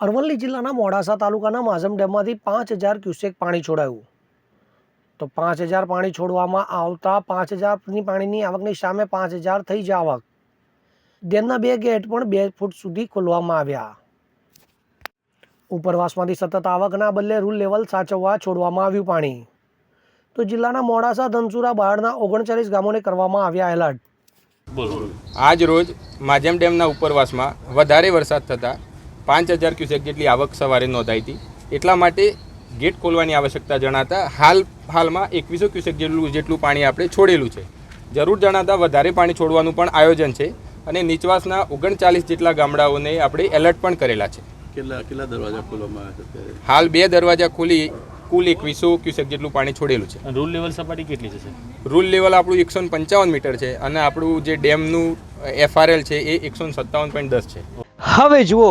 અરવલ્લી જિલ્લાના મોડાસા તાલુકાના માઝમ ડેમમાંથી પાંચ હજાર ક્યુસેક પાણી છોડાયું. તો પાંચ હજાર પાણી છોડવામાં આવતા પાંચ હજારની પાણીની આવકની સામે પાંચ હજાર થઈ જ આવક. ડેમના બે ગેટ પણ બે ફૂટ સુધી ખોલવામાં આવ્યા. ઉપરવાસમાંથી સતત આવકના બદલે રૂલ લેવલ સાચવવા છોડવામાં આવ્યું પાણી. તો જિલ્લાના મોડાસા, ધનસુરા, બહારના ઓગણચાલીસ ગામોને કરવામાં આવ્યા એલર્ટ. આજ રોજ માજમ ડેમના ઉપરવાસમાં વધારે વરસાદ થતાં પાંચ હજાર ક્યુસેક જેટલી આવક સવારે નોંધાઈ હતી. એટલા માટે ગેટ ખોલવાની આવશ્યકતા જણાતા હાલ હાલમાં એકવીસો ક્યુસેક જેટલું જેટલું પાણી આપણે છોડેલું છે. જરૂર જણાતા વધારે પાણી છોડવાનું પણ આયોજન છે અને નીચવાસના ઓગણચાલીસ જેટલા ગામડાઓને આપણે એલર્ટ પણ કરેલા છે. કેટલા કેટલા દરવાજા ખોલવામાં આવ્યા છે હાલ બે દરવાજા ખોલી કુલ એકવીસો ક્યુસેક જેટલું પાણી છોડેલું છે. રૂલ લેવલ સપાટી કેટલી છે રૂલ લેવલ આપણું એકસો પંચાવન મીટર છે અને આપણું જે ડેમનું એફઆરએલ છે એ એકસો સત્તાવન પોઈન્ટ દસ છે. હવે જુઓ